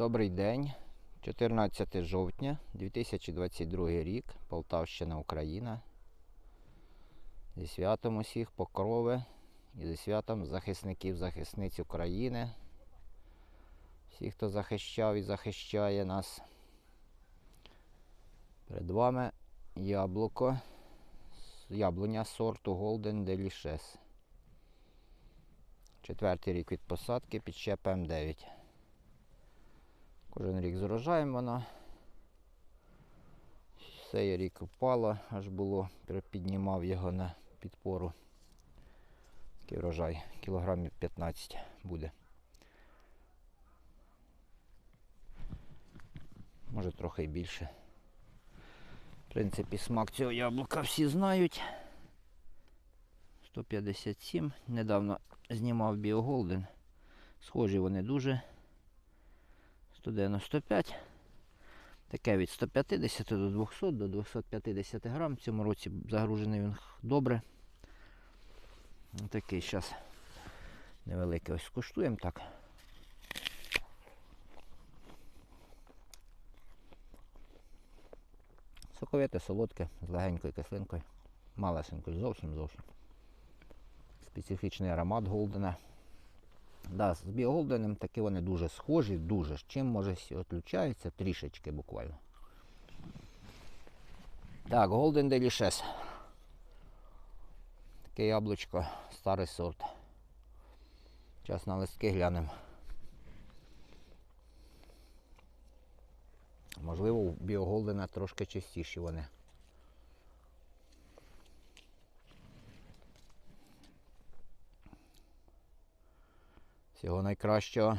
Добрий день. 14 жовтня 2022 рік. Полтавщина, Україна. Зі святом усіх покрови і зі святом захисників, захисниць України. Всіх, хто захищав і захищає нас. Перед вами яблуко. Яблуня сорту Golden Delicious. Четвертий рік від посадки під щепом 9. Кожен рік з урожаєм воно. Цей рік впало, аж було, піднімав його на підпору. Такий врожай, кілограмів 15 буде. Може трохи й більше. В принципі, смак цього яблука всі знають. 157. Недавно знімав Біоголден. Схожі вони дуже. 195. Таке від 150 до 200 до 250 грам. В цьому році загружений він добре. Такий зараз невеликий ось скуштуємо так. Соковите, солодке, з легенькою кислинкою. Малесенькою, зовсім зовсім. Специфічний аромат голдена. Да, з біоголденим таки вони дуже схожі, дуже. З чим може відключаються трішечки буквально. Так, Golden Delicious. Таке яблучко, старий сорт. Зараз на листки глянемо. Можливо, у біоголдена трошки чистіші вони. Всього найкращого.